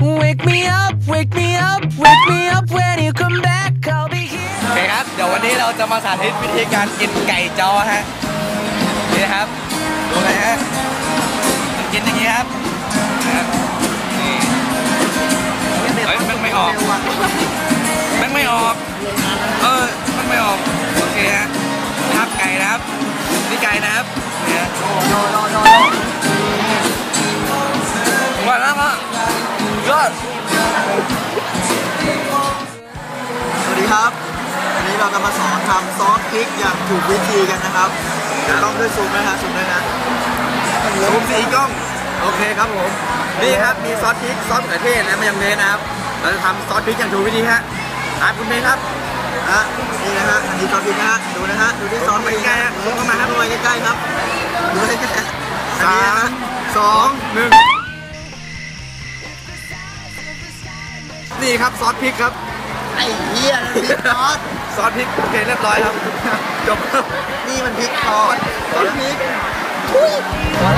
Wake me up, wake me up, wake me up when you come back. I'll be here. โอเคครับ เดี๋ยววันนี้เราจะมาสาธิตวิธีการกินไก่จอฮะ นี่ครับ ดูเลยฮะมันกินอย่างนี้ครับนะครับนี่เฮ้ยมันไม่ออกมันไม่ออก เออมันไม่ออก โอเคฮะนะครับไก่นะครับ นี่ไก่นะครับเนี่ยว่าแล้วก็ ยอด สวัสดีครับ วันนี้เราจะมาสอนทำซอสพริกอย่างถูกวิธีกันนะครับจะต้องด้วยซูมนะฮะซูมด้วยนะซูมสี่กล้อง โอเคครับผม นี่ครับมีซอสพริกซอสมะเขือเทศและมายองเนสนะครับ เราจะทำซอสพริกอย่างถูกวิธีฮะอะคุณเมย์ครับฮะนี่นะฮะ อันนี้ซอสพริกนะฮะ ดูนะฮะ ดูที่ซอสซูมไปใกล้ๆฮะซูมเข้ามาครับดูไปใกล้ๆครับ ดูใกล้ๆอันสานี้นะฮะมสองหนึ่ง นี่ครับซอสพริกครับ ไอ้เหี้ยนั่นพริกทอดซอสพริกโอเคเรียบร้อยครับ จบครับนี่มันพริกทอดซอสพริก Got